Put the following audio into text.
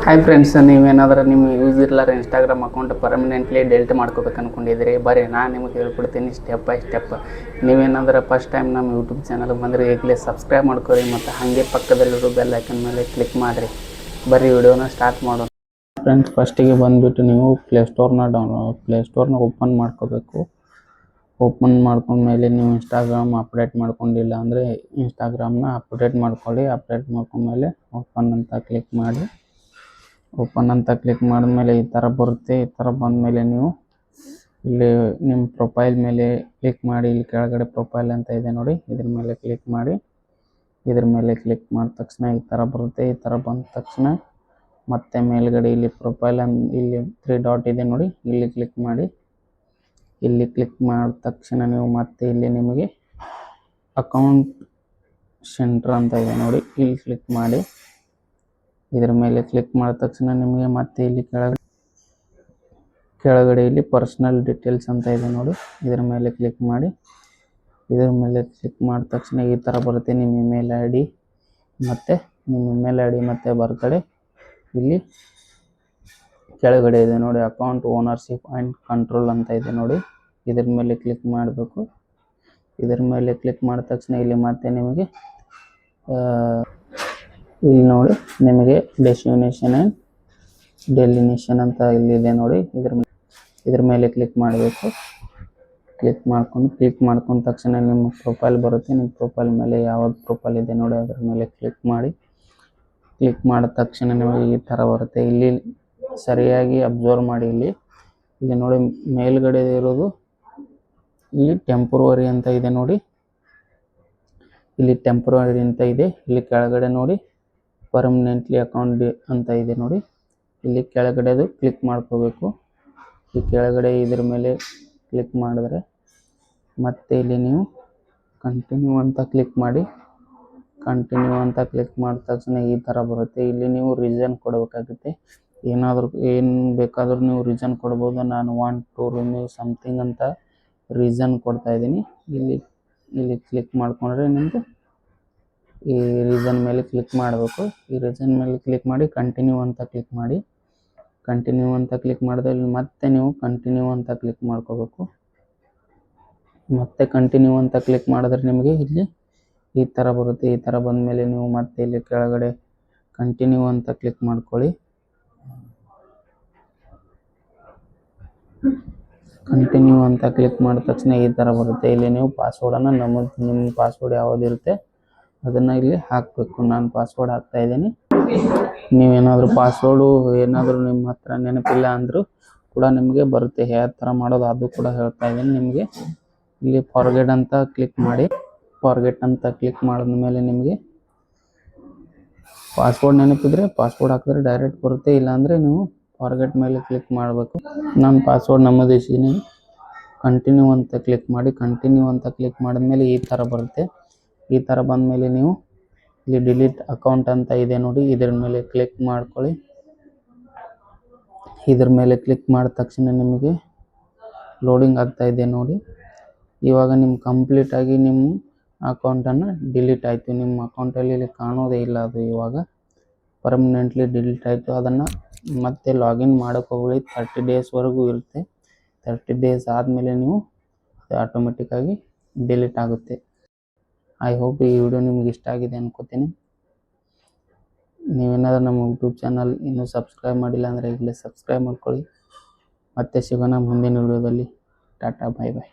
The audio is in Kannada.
ಹಾಯ್ ಫ್ರೆಂಡ್ಸ್ ನೀವೇನಾದರೂ ನಿಮ್ಮ ಯೂಸ್ ಇರ್ಲಾರ ಇನ್ಸ್ಟಾಗ್ರಾಮ್ ಅಕೌಂಟ್ ಪರ್ಮನೆಂಟ್ಲಿ ಡೆಲ್ಟ್ ಮಾಡ್ಕೋಬೇಕು ಅಂದ್ಕೊಂಡಿದ್ರಿ ಬರೀ ನಾನು ನಿಮಗೆ ಹೇಳ್ಕೊಡ್ತೀನಿ ಸ್ಟೆಪ್ ಬೈ ಸ್ಟೆಪ್ ನೀವೇನಾದರೂ ಫಸ್ಟ್ ಟೈಮ್ ನಮ್ಮ ಯೂಟ್ಯೂಬ್ ಚಾನಲ್ಗೆ ಬಂದರೆ ಈಗಲೇ ಸಬ್ಸ್ಕ್ರೈಬ್ ಮಾಡ್ಕೊರಿ ಮತ್ತು ಹಾಗೆ ಪಕ್ಕದಲ್ಲಿರೋ ಬೆಲ್ ಐಕನ್ ಮೇಲೆ ಕ್ಲಿಕ್ ಮಾಡಿರಿ. ಬರೀ ವಿಡಿಯೋನ ಸ್ಟಾರ್ಟ್ ಮಾಡೋಣ. ಫ್ರೆಂಡ್ಸ್ ಫಸ್ಟಿಗೆ ಬಂದುಬಿಟ್ಟು ನೀವು ಪ್ಲೇಸ್ಟೋರ್ನ ಡೌನ್ಲೋಡ್ ಪ್ಲೇಸ್ಟೋರ್ನ ಓಪನ್ ಮಾಡ್ಕೋಬೇಕು. ಓಪನ್ ಮಾಡ್ಕೊಂಡ್ಮೇಲೆ ನೀವು ಇನ್ಸ್ಟಾಗ್ರಾಮ್ ಅಪ್ಡೇಟ್ ಮಾಡ್ಕೊಂಡಿಲ್ಲ ಅಂದರೆ ಇನ್ಸ್ಟಾಗ್ರಾಮ್ನ ಅಪ್ಡೇಟ್ ಮಾಡ್ಕೊಳ್ಳಿ ಅಪ್ಡೇಟ್ ಮಾಡ್ಕೊಂಡ್ಮೇಲೆ ಓಪನ್ ಅಂತ ಕ್ಲಿಕ್ ಮಾಡಿ. ಓಪನ್ ಅಂತ ಕ್ಲಿಕ್ ಮಾಡಿದ್ಮೇಲೆ ಈ ಥರ ಬರುತ್ತೆ, ಈ ಥರ ಬಂದಮೇಲೆ ನೀವು ಇಲ್ಲಿ ನಿಮ್ಮ ಪ್ರೊಫೈಲ್ ಮೇಲೆ ಕ್ಲಿಕ್ ಮಾಡಿ, ಇಲ್ಲಿ ಕೆಳಗಡೆ ಪ್ರೊಫೈಲ್ ಅಂತ ಇದೆ ನೋಡಿ, ಇದ್ರ ಮೇಲೆ ಕ್ಲಿಕ್ ಮಾಡಿ, ಇದ್ರ ಮೇಲೆ ಕ್ಲಿಕ್ ಮಾಡಿದ ತಕ್ಷಣ ಈ ಥರ ಬರುತ್ತೆ, ಈ ಥರ ಬಂದ ತಕ್ಷಣ ಮತ್ತೆ ಮೇಲ್ಗಡೆ ಇಲ್ಲಿ ಪ್ರೊಫೈಲ್ ಇಲ್ಲಿ ತ್ರೀ ಡಾಟ್ ಇದೆ ನೋಡಿ, ಇಲ್ಲಿ ಕ್ಲಿಕ್ ಮಾಡಿ, ಇಲ್ಲಿ ಕ್ಲಿಕ್ ಮಾಡಿದ ತಕ್ಷಣ ನೀವು ಮತ್ತೆ ಇಲ್ಲಿ ನಿಮಗೆ ಅಕೌಂಟ್ ಸೆಂಟ್ರ್ ಅಂತ ಇದೆ ನೋಡಿ, ಇಲ್ಲಿ ಕ್ಲಿಕ್ ಮಾಡಿ. ಇದ್ರ ಮೇಲೆ ಕ್ಲಿಕ್ ಮಾಡಿದ ತಕ್ಷಣ ನಿಮಗೆ ಮತ್ತೆ ಇಲ್ಲಿ ಕೆಳಗಡೆ ಕೆಳಗಡೆ ಇಲ್ಲಿ ಪರ್ಸನಲ್ ಡೀಟೇಲ್ಸ್ ಅಂತ ಇದೆ ನೋಡಿ. ಇದರ ಮೇಲೆ ಕ್ಲಿಕ್ ಮಾಡಿ. ಇದರ ಮೇಲೆ ಕ್ಲಿಕ್ ಮಾಡಿದ ತಕ್ಷಣ ಈ ಥರ ಬರುತ್ತೆ ನಿಮ್ಮ ಇಮೇಲ್ ಐ ಡಿ ಮತ್ತು ನಿಮ್ಮ ಇಮೇಲ್ ಐ ಡಿ ಮತ್ತು ಬರ್ತಡೆ ಇಲ್ಲಿ ಕೆಳಗಡೆ ಇದೆ ನೋಡಿ ಅಕೌಂಟ್ ಓನರ್ಶಿಪ್ ಆ್ಯಂಡ್ ಕಂಟ್ರೋಲ್ ಅಂತ ಇದೆ ನೋಡಿ. ಇದರ ಮೇಲೆ ಕ್ಲಿಕ್ ಮಾಡಬೇಕು. ಇದರ ಮೇಲೆ ಕ್ಲಿಕ್ ಮಾಡಿದ ತಕ್ಷಣ ಇಲ್ಲಿ ಮತ್ತೆ ನಿಮಗೆ ಇಲ್ಲಿ ನೋಡಿ, ನಿಮಗೆ ಡೆಸ್ಟಿನೇಷನ್ ಆ್ಯಂಡ್ ಡೆಲಿನೇಷನ್ ಅಂತ ಇಲ್ಲಿದೆ ನೋಡಿ. ಇದ್ರ ಮೇಲೆ ಇದ್ರ ಮೇಲೆ ಕ್ಲಿಕ್ ಮಾಡಬೇಕು. ಕ್ಲಿಕ್ ಮಾಡ್ಕೊಂಡು ಕ್ಲಿಕ್ ಮಾಡ್ಕೊಂಡ ತಕ್ಷಣ ನಿಮ್ಮ ಪ್ರೊಫೈಲ್ ಬರುತ್ತೆ. ನಿಮ್ಮ ಪ್ರೊಫೈಲ್ ಮೇಲೆ ಯಾವಾಗ ಪ್ರೊಫೈಲ್ ಇದೆ ನೋಡಿ, ಅದ್ರ ಮೇಲೆ ಕ್ಲಿಕ್ ಮಾಡಿ. ಕ್ಲಿಕ್ ಮಾಡಿದ ತಕ್ಷಣ ನಿಮಗೆ ಈ ಥರ ಬರುತ್ತೆ. ಇಲ್ಲಿ ಸರಿಯಾಗಿ ಅಬ್ಸರ್ವ್ ಮಾಡಿ ಇಲ್ಲಿ. ಇಲ್ಲಿ ನೋಡಿ, ಮೇಲ್ಗಡೆ ಇರೋದು ಇಲ್ಲಿ ಟೆಂಪ್ರವರಿ ಅಂತ ಇದೆ ನೋಡಿ. ಇಲ್ಲಿ ಟೆಂಪ್ರವರಿ ಅಂತ ಇದೆ. ಇಲ್ಲಿ ಕೆಳಗಡೆ ನೋಡಿ. ಪರ್ಮನೆಂಟ್ಲಿ ಅಕೌಂಟ್ ಅಂತ ಇದೆ ನೋಡಿ. ಇಲ್ಲಿ ಕೆಳಗಡೆದು ಕ್ಲಿಕ್ ಮಾಡ್ಕೋಬೇಕು. ಈ ಕೆಳಗಡೆ ಇದ್ರ ಮೇಲೆ ಕ್ಲಿಕ್ ಮಾಡಿದ್ರೆ ಮತ್ತೆ ಇಲ್ಲಿ ನೀವು ಕಂಟಿನ್ಯೂ ಅಂತ ಕ್ಲಿಕ್ ಮಾಡಿ. ಕಂಟಿನ್ಯೂ ಅಂತ ಕ್ಲಿಕ್ ಮಾಡಿದ ತಕ್ಷಣ ಈ ಥರ ಬರುತ್ತೆ. ಇಲ್ಲಿ ನೀವು ರೀಸನ್ ಕೊಡಬೇಕಾಗುತ್ತೆ. ಏನಾದರೂ ಏನು ಬೇಕಾದರೂ ನೀವು ರೀಸನ್ ಕೊಡ್ಬೋದು. ನಾನು ಒನ್ ಟು ರಿಮೂವ್ ಸಮಥಿಂಗ್ ಅಂತ ರೀಸನ್ ಕೊಡ್ತಾ ಇದ್ದೀನಿ. ಇಲ್ಲಿ ಇಲ್ಲಿ ಕ್ಲಿಕ್ ಮಾಡಿಕೊಂಡ್ರೆ ನಿಮ್ಮದು ಈ ರೀಸನ್ ಮೇಲೆ ಕ್ಲಿಕ್ ಮಾಡಬೇಕು. ಈ ರೀಸನ್ ಮೇಲೆ ಕ್ಲಿಕ್ ಮಾಡಿ ಕಂಟಿನ್ಯೂ ಅಂತ ಕ್ಲಿಕ್ ಮಾಡಿ. ಕಂಟಿನ್ಯೂ ಅಂತ ಕ್ಲಿಕ್ ಮಾಡಿದ್ರೆ ಇಲ್ಲಿ ಮತ್ತೆ ನೀವು ಕಂಟಿನ್ಯೂ ಅಂತ ಕ್ಲಿಕ್ ಮಾಡ್ಕೋಬೇಕು. ಮತ್ತೆ ಕಂಟಿನ್ಯೂ ಅಂತ ಕ್ಲಿಕ್ ಮಾಡಿದ್ರೆ ನಿಮಗೆ ಇಲ್ಲಿ ಈ ಥರ ಬರುತ್ತೆ. ಈ ಥರ ಬಂದಮೇಲೆ ನೀವು ಮತ್ತೆ ಇಲ್ಲಿ ಕೆಳಗಡೆ ಕಂಟಿನ್ಯೂ ಅಂತ ಕ್ಲಿಕ್ ಮಾಡ್ಕೊಳ್ಳಿ. ಕಂಟಿನ್ಯೂ ಅಂತ ಕ್ಲಿಕ್ ಮಾಡಿದ ತಕ್ಷಣ ಈ ಥರ ಬರುತ್ತೆ. ಇಲ್ಲಿ ನೀವು ಪಾಸ್ವರ್ಡನ್ನು ನಮ್ಮ ನಿಮ್ಮ ಪಾಸ್ವರ್ಡ್ ಯಾವುದಿರುತ್ತೆ ಅದನ್ನು ಇಲ್ಲಿ ಹಾಕಬೇಕು. ನಾನು ಪಾಸ್ವರ್ಡ್ ಹಾಕ್ತಾ ಇದ್ದೀನಿ. ನೀವೇನಾದರೂ ಪಾಸ್ವರ್ಡು ಏನಾದರೂ ನಿಮ್ಮ ಹತ್ರ ನೆನಪಿಲ್ಲ ಅಂದರೂ ಕೂಡ ನಿಮಗೆ ಬರುತ್ತೆ. ಯಾವ ಥರ ಮಾಡೋದು ಅದು ಕೂಡ ಹೇಳ್ತಾ ಇದ್ದೀನಿ ನಿಮಗೆ. ಇಲ್ಲಿ ಫಾರ್ಗೆಟ್ ಅಂತ ಕ್ಲಿಕ್ ಮಾಡಿ ಫಾರ್ಗೆಟ್ ಅಂತ ಕ್ಲಿಕ್ ಮಾಡಿದ ಮೇಲೆ ನಿಮಗೆ ಪಾಸ್ವರ್ಡ್ ನೆನಪಿದ್ರೆ ಪಾಸ್ವರ್ಡ್ ಹಾಕಿದ್ರೆ ಡೈರೆಕ್ಟ್ ಬರುತ್ತೆ. ಇಲ್ಲಾಂದರೆ ನೀವು ಫಾರ್ಗೆಟ್ ಮೇಲೆ ಕ್ಲಿಕ್ ಮಾಡಬೇಕು. ನಾನು ಪಾಸ್ವರ್ಡ್ ನಮೂದಿಸಿದ್ದೀನಿ ಕಂಟಿನ್ಯೂ ಅಂತ ಕ್ಲಿಕ್ ಮಾಡಿ ಕಂಟಿನ್ಯೂ ಅಂತ ಕ್ಲಿಕ್ ಮಾಡಿದ್ಮೇಲೆ ಈ ಥರ ಬರುತ್ತೆ. ಈ ಥರ ಬಂದಮೇಲೆ ನೀವು ಇಲ್ಲಿ ಡಿಲೀಟ್ ಅಕೌಂಟ್ ಅಂತ ಇದೆ ನೋಡಿ, ಇದರ ಮೇಲೆ ಕ್ಲಿಕ್ ಮಾಡ್ಕೊಳ್ಳಿ. ಇದ್ರ ಮೇಲೆ ಕ್ಲಿಕ್ ಮಾಡಿದ ತಕ್ಷಣ ನಿಮಗೆ ಲೋಡಿಂಗ್ ಆಗ್ತಾ ಇದೆ ನೋಡಿ. ಇವಾಗ ನಿಮ್ಮ ಕಂಪ್ಲೀಟಾಗಿ ನಿಮ್ಮ ಅಕೌಂಟನ್ನು ಡಿಲೀಟ್ ಆಯಿತು. ನಿಮ್ಮ ಅಕೌಂಟಲ್ಲಿ ಇಲ್ಲಿ ಕಾಣೋದೇ ಇಲ್ಲ ಅದು ಇವಾಗ. ಪರ್ಮನೆಂಟ್ಲಿ ಡಿಲೀಟ್ ಆಯಿತು. ಅದನ್ನು ಮತ್ತೆ ಲಾಗಿನ್ ಮಾಡೋಕೆ ಹೋಗಲಿ ತರ್ಟಿ ಡೇಸ್ವರೆಗೂ ಇರುತ್ತೆ. ತರ್ಟಿ ಡೇಸ್ ಆದಮೇಲೆ ನೀವು ಆಟೋಮೆಟಿಕ್ಕಾಗಿ ಡಿಲೀಟ್ ಆಗುತ್ತೆ. ಐ ಹೋಪ್ ಈ ವಿಡಿಯೋ ನಿಮ್ಗೆ ಇಷ್ಟ ಆಗಿದೆ ಅನ್ಕೋತೀನಿ. ನೀವೇನಾದ್ರೂ ನಮ್ಮ ಯೂಟ್ಯೂಬ್ ಚಾನಲ್ ಇನ್ನೂ ಸಬ್ಸ್ಕ್ರೈಬ್ ಮಾಡಿಲ್ಲ ಅಂದರೆ ಈಗಲೇ ಸಬ್ಸ್ಕ್ರೈಬ್ ಮಾಡ್ಕೊಳ್ಳಿ. ಮತ್ತೆ ಸಿಗೋಣ ಮುಂದಿನ ವಿಡಿಯೋದಲ್ಲಿ ಟಾಟಾ ಬಾಯ್ ಬಾಯ್